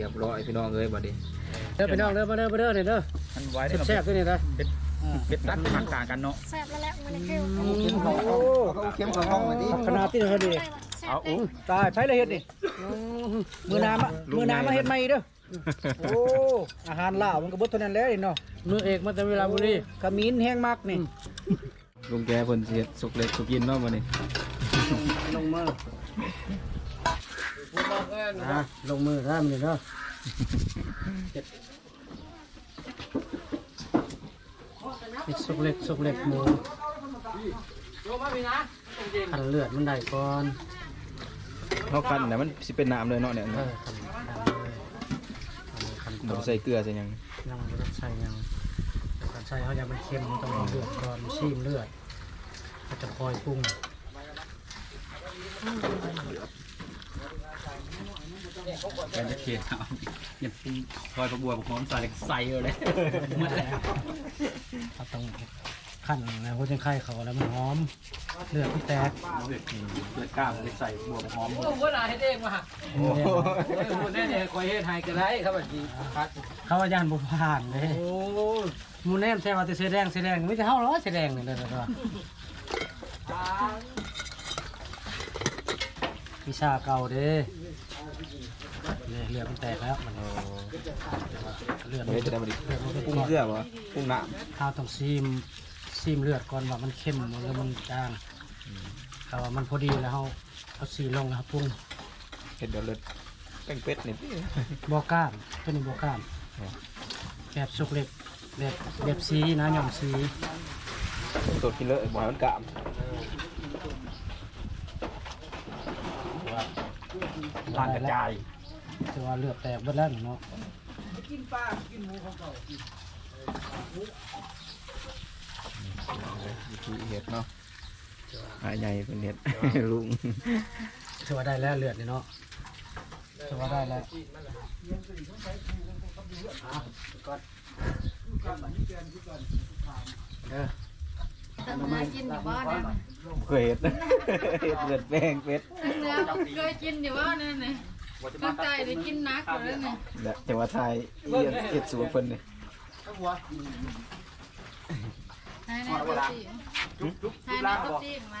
รียบร้อยพี่น้องเอ้ยบัดนี้เด้อพี่น้องเด้อมาเด้อมาเด้อนี่เด้อมันไว้ได้แซ่บๆด้วยนี่เด้อเป็ดตัดทางกลางกันเนาะแซ่บแล้วแหละมันเค็มเขาเข็มของห้องมาดิขนาดที่เฮาดีแซ่บเลยตายไผละเฮ็ดนี่มือน้ำอะมือน้ำมาเฮ็ดใหม่เด้อโอ้อาหารลาวมันก็เบิดเท่านั้นแหล้วนี่เนาะมือเอกมาแต่เวลาบุรีขมิ้นแห้งมักนี่ลุงแกเพิ่นสิเฮ็ดสุกเล็กสุกกินเนาะบัดนี้ลงมืออะลงมือได้มันนี่เนาะ เฮ็ดสุกเล็กสุกเล็กหมูขันเลือดมันได้ก่อนเฮาคั่นน่ะมันสิเป็นน้ำเลยเนาะเนี่ยเออขันขันเลยขันบ่ต่อได้ใส่เกลือใส่หยังยังไม่ต้องใส่ยังการใส่เขายังมันเค็มมันต้องเอาเลือดก่อนซีมเลือดก็จะคอยปรุง กันจะเขียนเอาอย่าปีคอยประบัวประคองใส่ใส่เลยหมดแล้วเขาต้องขั้นนะหัวใจไข่เขาแล้วมันหอมเลือดมันแตกเลือดกล้ามไปใส่บัวหอมโอ้โหเฮ็ดเองมาโอ้โหแน่เนี่ยคอยเฮ็ดให้ก็ได้ครับบัดนี้เขาว่าย่านบ่ผ่านเลยโอ้หมูแนมแซ่ว่าแต่เสอแดงเสอแดงไม่ใช่เฮาหรอเสอแดงนี่เด้อเด้อวิชาเก่าเด้ เนี่ยเลือดมันแตกแล้วมันเลือดมันเฮ็ดจะได้บ่ดิเลือดมันปรุงก่อนเกลือบ่ปรุงน้ำข้าวต้องซีมซีมเลือดก่อนว่ามันเข้มหรือมันจางถ้าว่ามันพอดีแล้วเขาเอาสีลงแล้วครับปรุงเฮ็ดเดี๋ยวเลิศแป้งเป็ดนี่บอก้ามตัวนี้บอก้ามอ๋อแบบสุกเล็กแบบแบบสีนะหย่อมสีตัวกินเลยบ่ให้มันกามทางกระจาย แต่ว่าเลือดแตกเบิดแล้วเนาะวิธีเฮ็ดเนาะหาใหญ่เพิ่นเฮ็ดลุงถือว่าได้แล้วเลือดนี่เนาะถือว่าได้แล้วอะก่อนเออแต่เนื้อกินอยู่บ้านเนี่ยเคยเฮ็ดเฮ็ดเลือดแป้งเป็ดเนื้อเคยกินอยู่บ้านเนี่ยเนี่ย ตั้งใจได้กินนักอยู่แล้วเนี่ยและจังหวัดไทยเรียนเฮ็ดสูตรเพิ่นนี่ให้ในตุ๊กจีให้ในตุ๊กจีมา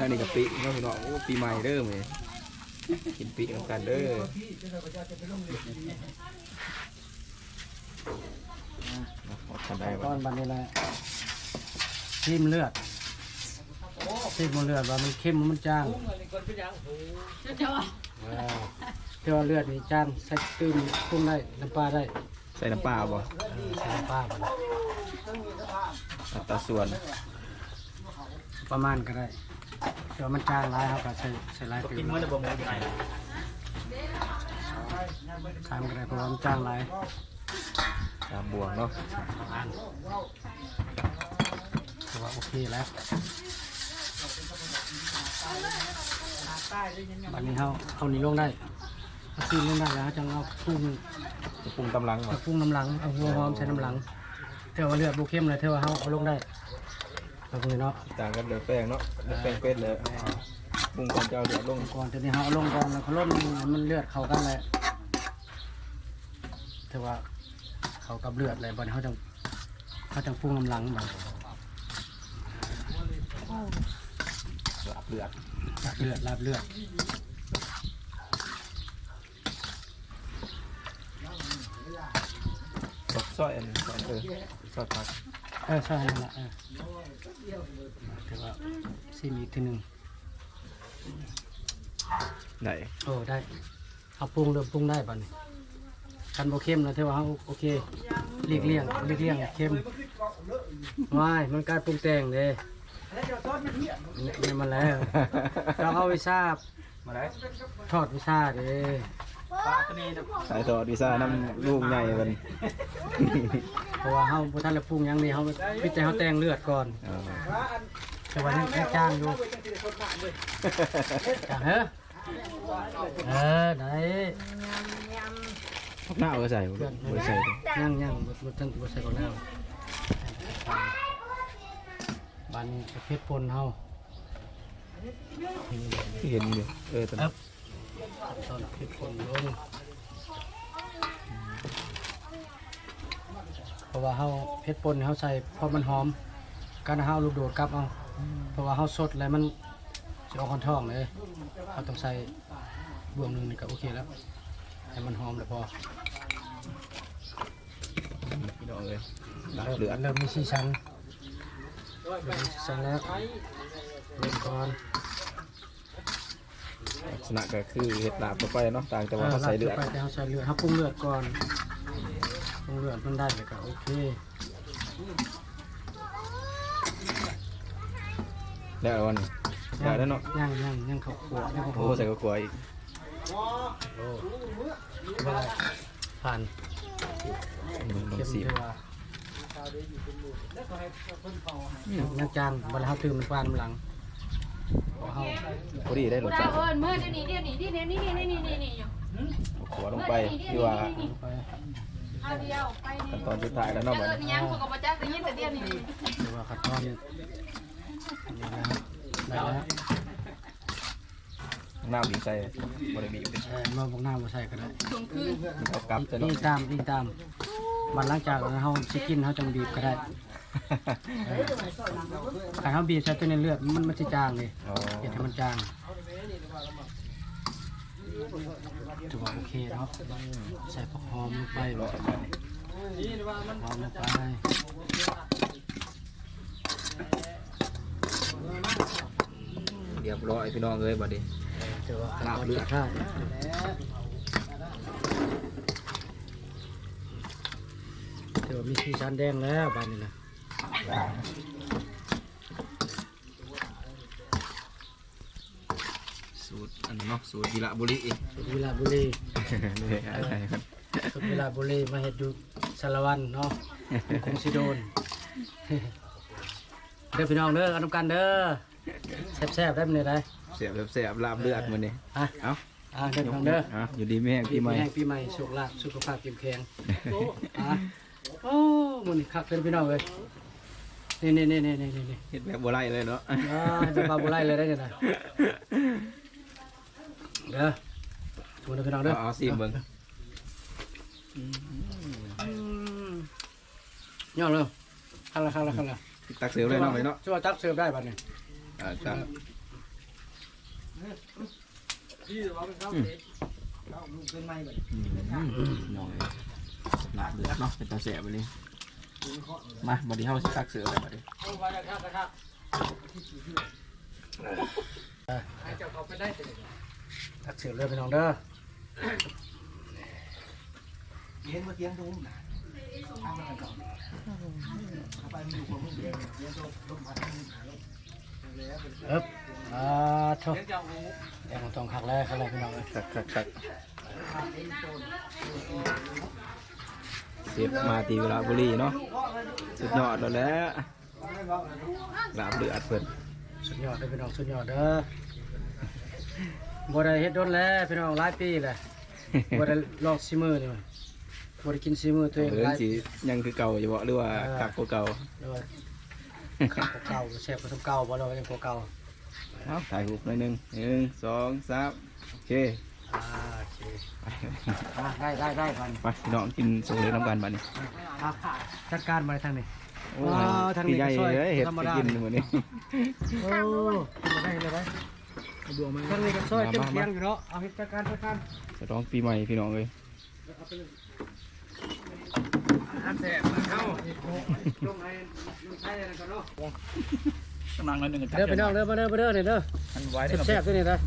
ทางนี้กะปิเนาะพี่น้องโอ้ปีใหม่เด้อมื้อกินปีนำกันเด้อหมดกันได้ก้บ่อนบันนี้แหละซีมเลือด ซีมเลือดว่ามันเข้มมันจางจะจะว่าเทว่าเลือดนี่จางใส่ตื้มปรุงได้น้ำปลาได้ใส่น้ำปลาบ่เออใส่น้ำปลาไปอัตราส่วนประมาณก็ได้เดี๋ยวมันจางร้ายครับก็ใส่ใส่ร้ายไปกินเมื่อจะบ่หมดยังไงสามก็ได้เพราะว่ามันจางร้ายตามบวงเนาะประมาณถือว่าโอเคแล้ว บันนี้เขาเอานี้ลงได้เอาซีมลงได้แล้วจังเอาปรุงจะปรุงตำลังบ่เอาปรุงน้ำหลังเอาหัวหอมใส่น้ำหลังเทว่าเลือดบุเข้มเลยเทว่าเขาเอาลงได้แบบนี้เนาะต่างกันเดือแป้งเนาะเดือแป้งเป็ดเลยปรุงก่อนจะเอาเดือดลงก่อนทีนี้เขาเอาลงก่อนแล้วเขาล่นมันเลือดเข้ากันเลยแต่ว่าเขากับเลือดเลยบอลเขาจังเขาจังปรุงน้ำหลังแบบ ลาบเลือดลาบเลือดลาบเลือดซอสซอยอันซอยเออซอสผักเออใช่นั่นแหละเออแต่ว่าซีมอีกทีหนึ่งไหนโอ้ได้เอาปรุงเริ่มปรุงได้ป่ะนี่กันโบเข้มแล้วเทว่าเขาโอเคเลีกเลี่ยงเลีกเลี่ยงเข้มว้ายมันการปรุงแต่งเลยเนี่ยเนี่ยมาแล้วเราเอาวิซามาได้ทอดวิซาเด้ปลาตัวนี้สายทอดวีซ่าน้ำลูกใหญ่เพิ่นเพราะว่าเฮาบ่ทันได้ปรุงหยังนี่เฮาพิจารณาแต่งเลือดก่อนอ๋อแต่ว่ายังแค่จ้างอยู่จ้างเฮ้อเออได้หน้าเอาใส่บ่บ่ใส่ดิย่างย่างบ่บ่ต้องบ่ใส่ก่อนแล้ว บันเพชรปนเฮาเห็นอยู่เออตอนนั้ตอนเพชรปนลงเพราะว่าเฮาเพชรปนเฮาใส่พอมันหอมการเฮาลูกโดดกลับเอาเพราะว่าเฮาสดแล้วมันจะออกคอนท่องเลยเฮาต้องใส่บวมนึ่งก็โอเคแล้วให้มันหอมแล้วพอพี่น้องเลยเริ่อเริ่มมีชีชั้น สีสันแล้วเริ่มก่อนลักษณะก็คือเห็ดลาบต่อไปเนาะต่างแต่ว่าเขาใส่เลือดไปแต่เฮาใส่เลือดเฮาปรุงเลือดก่อนปรุงเลือดมันได้แล้วก็โอเคแล้ววันนี้แล้วแล้วเนาะย่างย่างย่างข้าวคั่วย่างข้าวคั่วใส่กระกลัวอีกว่าผ่านลองเข้มสี เทว่ายังจางเวลาเขาถือมันฟานมันหลังพอเขาพอดีได้รสเจ้าชาเอิญมื่อเดี๋ยวนี้เดี๋ยวนี้ที่เดี๋ยวนี้นี่นี่นี่นี่อยู่ขัวลงไปที่ว่าไปเอาเดียวไปนี่ขั้นตอนสุดท้ายแล้วเนาะบัดเอิญนี้ยังพวกกับพระเจ้าแต่ยินแต่เดียวนี่ถือว่าขั้นตอนนี้แล้วได้แล้วน้ำบีบใส่บริบีบเป็นใช่มาบอกหน้ามาใส่ก็ได้ถุงคืนเอากลับจะนี่เนาะตามนี่ตาม มันหลังจากนั้นเขาสิกินเขาจังบีบก็ได้ถ้าเขาบีบใส่ตัวในเลือดมันมันจะจางเลยอ๋อเห็ดให้มันจางถือว่าโอเคเนาะใส่ผักหอมลงไปร้อยหอมลงไปเรียบร้อยพี่น้องเลยบัดนี้ถือว่าลาบเลือด ใช่ถือว่ามีสีสันแดงแล้วบ้านนี้นะสูตรอันนั้นเนาะสูตรวีระบุรีอีกสุดเวลาบุรีนี่อะไรครับสุดเวลาบุรีมาเห็ดอยู่สารวันเนาะอยู่คงสิโดน เด้อพี่น้องเด้อเอานำกันเด้อแซ่บๆได้ไหมเนี่ยได้เสียบเสียบลาบเลือดมันนี่อะเอ้าอะเด้อพี่น้องเด้อ อะอยู่ดีแม่งปีพี่ใหใหม่ม่แห่งปีใหม่สุขลาภสุขภาพเข้มแข็งอะ โอ้มันคักเลยพี่น้องเลยนี่นี่นี่นี่นี่นี่เฮ็ดแบบโบราณเลยเนาะอ่าจะบาบุไลเลยได้เนี่ยนะเด้อชวนเด้อพี่น้องเด้อเอาเอาสิเบิ่งย่อเลยขันละขันละขันละตักเสือเลยเนาะเลยเนาะช่วยตักเสิร์ฟได้ป่ะเนี่ยอ่าครับอืมหน่ อยลาบเลือดเนาะเป็นตาเสียบเลยมาบัดนี้เฮาสิตักเสือเลยบัดนี้ตักเสิร์ฟเลยพี่น้องเด้อเห็นมาเตียงตรงนู้นเอ๊บอ่าโถแดงของทองคักแล้วคักแล้วพี่น้องเลยคักคักคัก เสียบมาตีเวลาบุรีเนาะสุดยอดแล้วแหละลาบเลือดเพิ่นสุดยอดเลยพี่น้องสุดยอดเด้อบ่ได้เฮ็ดโดนแล้วพี่น้องหลายปีแล้วบ่ได้ลองซิมือนี่มันบ่ได้กินซิมือตัวเองเออหลายสิยังคือเก่าอยู่บ่หรือว่าคักกว่าเก่าเลยข้าวเก่าแซ่บกว่าทำเก่าบ่เรายังกว่าเก่าเอาถ่ายรูปหน่อยหนึงหนึ่งสองสามโอเค อ่าโอเคอ่าได้ได้ได้ก่อนไปพี่น้องกินส่งเลยน้ำกันบัดนี้อะจัดการมาทางนี้ โอ้ว้าวทางนี้พี่ใหญ่ก็ช่วยเลยเห็ดธรรมไปดา กินมื้อนี้ โอ้ได้เลยได้ดวงมันทางนี้ก็ช่วยเต็มเทียงอยู่เนาะเอาเฮ็ดจัดการจัดการจะร้องปีใหม่พี่น้องเลยลงให้ลงใช้อะไรกันเนาะกำลังน้อยหนึ่งเด้อพี่น้องเด้อมาเด้อมาเด้อนี่เด้อมันไว้ได้แซ่บๆตัวนี้นะ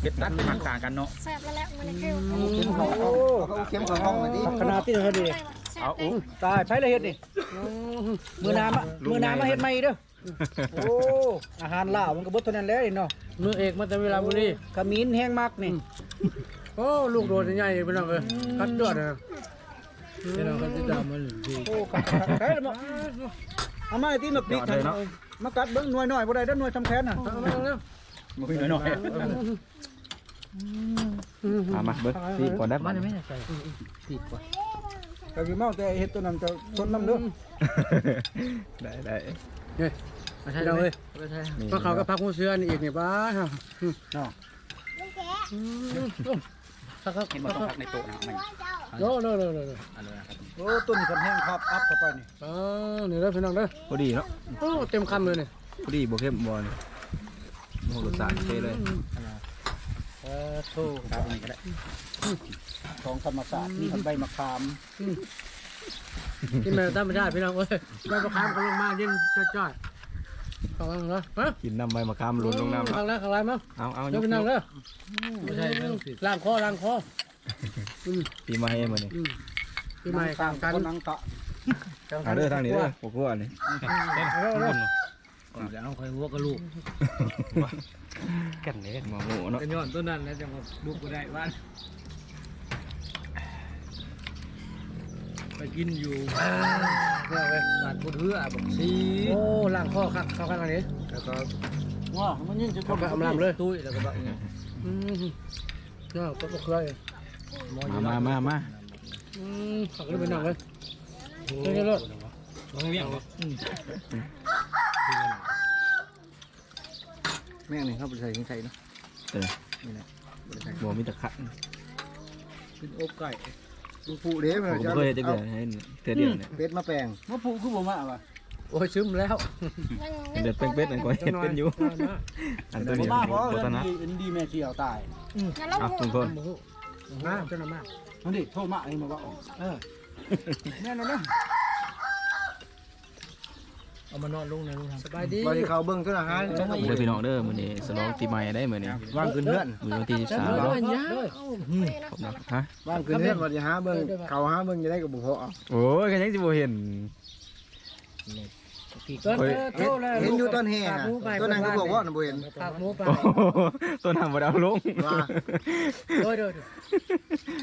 เป็ดตัดทางต่างกันเนาะแซ่บแล้วแหละมันเกลียวเข็มของห้องเขาเข็มของห้องมาดิขนาดที่เท่านี้เอาอุ้ตายใช้เลยเฮ็ดนี่มือน้ำอะมือน้ำมาเฮ็ดใหม่เด้อโอ้อาหารลาวมันก็บดเท่านั้นแล้วเนาะมือเอกมาแต่เวลาบุรีขมิ้นแห้งมากนี่โอ้ลูกโดดใหญ่ๆพี่น้องเอ้ยกัดยอดนะพี่น้องก็ติดตามมันดีโอ้ขัดขัดได้แล้วมั้งเอามาไอ้ที่มาพริกทางมากัดเบิ้งหน่วยหน่อยบ่ได้เด้อหน่วยทำแค้นน่ะ มือหน่อยมามาเบิ้งพี่ก่อนได้ปะก็คือเมาแต่เฮ็ดตัวนั้นจะทนน้ำเด้อได้ได้เนี่ยมาใช่เราเลยนี่ก็เขาก็พักหัวเสื้อนี่อีกนี่ป้าเนาะครับครับเห็นบ่ต้องพักในโต๊ะนะมันโน่โน่โน่โน่โน่อันนี้นะครับโอ้ต้นนี้เพิ่นแห้งครับอัพเข้าไปนี่อ๋อนี่เด้อพี่น้องเด้อพอดีเนาะโอ้เต็มคำเลยเนี่ยพอดีบ่เข้มบ่นี่ โอ้รสชาติเท่เลยเออโธ่ครับอันนี้ก็ได้ของธรรมศาสตร์นี่ใบมะขามกินแบบธรรมชาติพี่น้องเอ้ยใบมะขามก็ลงมาเย็นจ้อยๆฟังแล้วเหรอฮะกินน้ำใบมะขามหล่นลงน้ำฟังแล้วข้างไรมั้งเอาเอาเดี๋ยวพี่น้องเด้อไม่ใช่ล้างคอล้างคอปีใหม่มื้อนี้อืมพี่ใหม่ต่าต่างงกักันนนังตะเอาเด้อทางนี้เด้อพวกกูอันนี้ ก่อนจะเอาใครหัวกระลูกกันเลยหมอหมูเนาะเป็นย้อนต้นนั้นแล้วจะมาดูกูได้บ้านไปกินอยู่เพื่อไปบาดพุดเหือบอกซีโอ้ล้างคอครับเข้ากันอันนี้แล้วก็ว้ามันยิ่งจะเข้ากับอำลำเลยตุ้ยแล้วก็แบบอืมเนาะก็เคยมามามามาอืมขักเลยไปนั่งเลยเฮ้ยเลิศมันเวี่ยงบ่ แม่งนี่ครับใส่ใส่เนาะเออบ่มีแตะขัดเป็นอบไก่ลูกผู้เด้ผมบ่เคยเฮ็ดจักเดือนให้เทื่อเดียวเนี่ยเป็ดมาแปลงมะผู้คือบ่มาว่ะโอ้ยซึมแล้วเดือดเป็ดๆนั่นก็เฮ็ดเป็นอยู่อันตัวบ่นี้มาบ่เพราะถนัดดีดีแม่เสียวตายเอาทุกคนมาเจ้าหน้ามามันดิโทรมาให้มาว่าเออแม่นแล้วเนาะ เอามานอนลงในรูทางสบายดีบ่ได้เข้าเบิ่งเท่านั้นฮะเด้อพี่น้องเด้อมื้อนี้ฉลองปีใหม่ได้มื้อนี้วางขึ้นเฮือนมื้อวันที่เจ้า13หน้าเนาะเนี่ยขอบคุณฮะวางขึ้นเฮือนบ่ได้หาเบิ่งเข้าหาเบิ่งจะได้ก็บ่พอโอ้ยก็ยังสิบ่เห็น เฮ้ยโทษเลยเห็นอยู่ต้นแห่น่ะต้นนั้นก็บอกว่าน่ะบ่เห็น ปากหมูไปโอ้โหตัวนั้นบ่ได้เอาลงว่า โดยโดย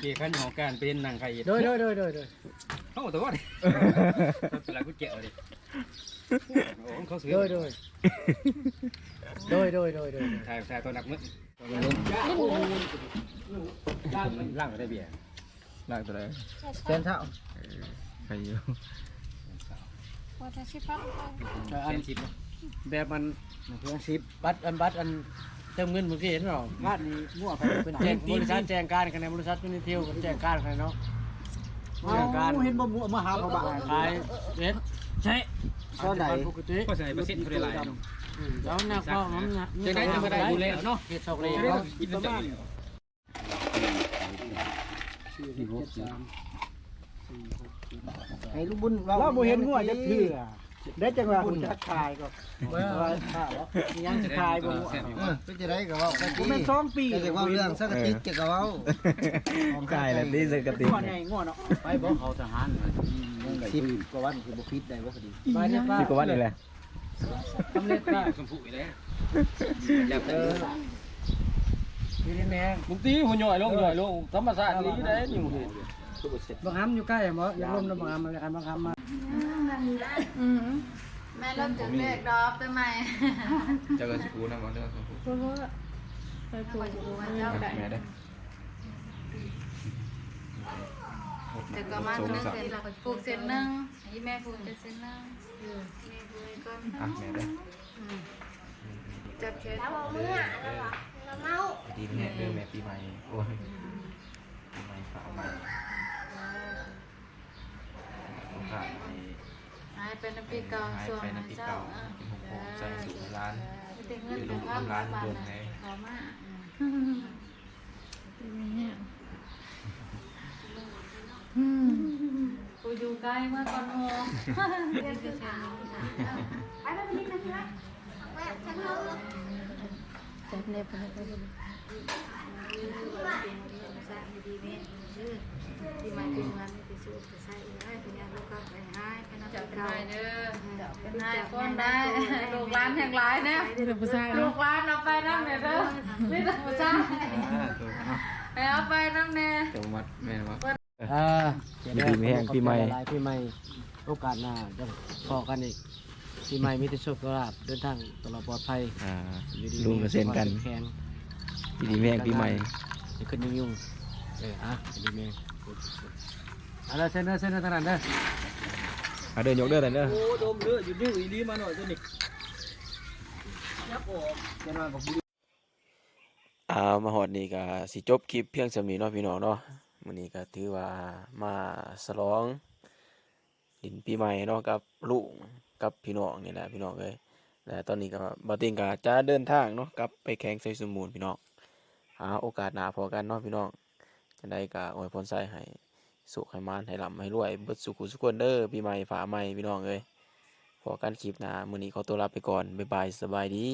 เกี่ยวกันของการเป็นนางไข่โดยโดยโดยโดยโดยเอ้าแต่ว่าดิเป็นไรกูแกะดิโอ้เขาซื้อโดยโดยโดยโดยโดยโดยถ่ายถ่ายตัวหนักมึกล่างได้เบียร์ลากตัวใดแสนเท่าใครอยู่ พอจะชิพักอันเชิปแบบมันเพื่อนสิบบัตรอันบัตรอันเติมเงินเมื่อกี้เห็นหรอบ้านนี้มั่วไปเป็นแจ้งบริษัทแจ้งการกันในบริษัทมินิเทลกันแจ้งการกันเนาะเอารเห็นบ่มั่วมาหาเขาบ้านขายเด็ดใช่ตอนใดปกติก็ใส่ปร์เซ็นต์เขาได้หลายแล้วนักก็มันนักจะได้จะไม่ได้ดูแลเนาะเฮ็ดสอกเลยกินจน ให้ลูกบุญเราบ่เห็นมั่วจักเทื่อได้จังว่าคุณทักทายก็ว่าข้าวยังทายบ่มั่วเออเป็นจะได้ก็เว้าบ่แม่น2ปีแต่ว่าเรื่องสักติกก็เว้ากายแบบนี้เลยกระติกง่วใหญ่ง่วเนาะไปบ่เขาทหารสิบกว่าวันคือบ่คิดได้บ่พอดีไปเนี่ยป้าที่กว่านี่แหละสำเร็จป้าชมพูอีกแล้วอยากเออนี่นี่แม่มึงตีหัวหน่อยลงหน่อยลงธรรมศาสตร์นี่ได้อยู่ บางคำอยู่ใกล้บ่อย่าล้มนะบางคำอะไรกันบางคำมาแม่เริ่มจากเด็กดอกได้ไหมเจะก็สิพูนะบ่เด้อครับเพราะว่าไปกูมันเจ้าไก่แม่ได้แต่ก็มาเนื้อเส้นปลูกเส้นนึงให้แม่ปลูกจะเส้นนึงแม่ปลูกก่อนอะแม่ได้จับแขนดีแม่เด้อแม่ปีใหม่โอ้ยปีใหม่ฝากให ม่ฝากใหม่หายไปน้ำปีเก่าหายส่วนไปมาน้ำปีเจ้าเก่าอะกินหกโมงใส่สู่ร้านเด็กเงินเป็นข้าวบ้านนะขอมากูอยู่ใกล้เมื่อก่อนโมเรียนคือช้าจับเน็บไป ดีเลยที่มาถึงวันนี้ที่สุดจะใส่ได้เป็นยังลูกก็ไปให้เป็นน้ำจับได้เด้อเป็นนายคนได้ลูกร้านแห่งร้ายเนะลูกร้านเอาไปน้ำเนี่ยเด้อนี่ต้องผู้ชายเอาไปน้ำเนี่ยจังหวัดแม่นว่าอ่าปีใหม่ปีใหม่ปีใหม่โอกาสหน้าจะพอกันอีกปีใหม่มีแต่โชคลาภเดินทางตลอดปลอดภัยอ่าอยู่ดีลุงกับเซ็นกันปีดีแม่งปีใหม่ขึ้นยุ่งๆ เอออะดีแม่เอาละเซ็นเด้อเซ็นเด้อทางนั้นเด้อเอาเดินยกเด้อแต่เด้อโอ้ดมเลือดอยู่ดื้ออีลีมาหน่อยตัวนี้ยับออกจะนอนกับอ่ามาฮอดนี่ก็สิจบคลิปเพียงส่ำนี้เนาะพี่น้องเนาะมื้อนี้ก็ถือว่ามาฉลอง ดินปีใหม่เนาะกับลุงกับพี่น้องนี่แหละพี่น้องเอ้ยและตอนนี้ก็บ่ติงก็จะเดินทางเนาะกลับไปแข่งไสสมูลพี่น้องหาโอกาสหน้าพอกันเนาะพี่น้อง จะได้ก็อวยพรใส่ให้สุขให้มานให้ลำให้รวยเบิดสุขสุขคนเด้อปีใหม่ฝาใหม่พี่น้องเอ้ยพอกันคลิปหน้ามื้อนี้ขอตัวลาไปก่อนบ๊ายบายสบายดี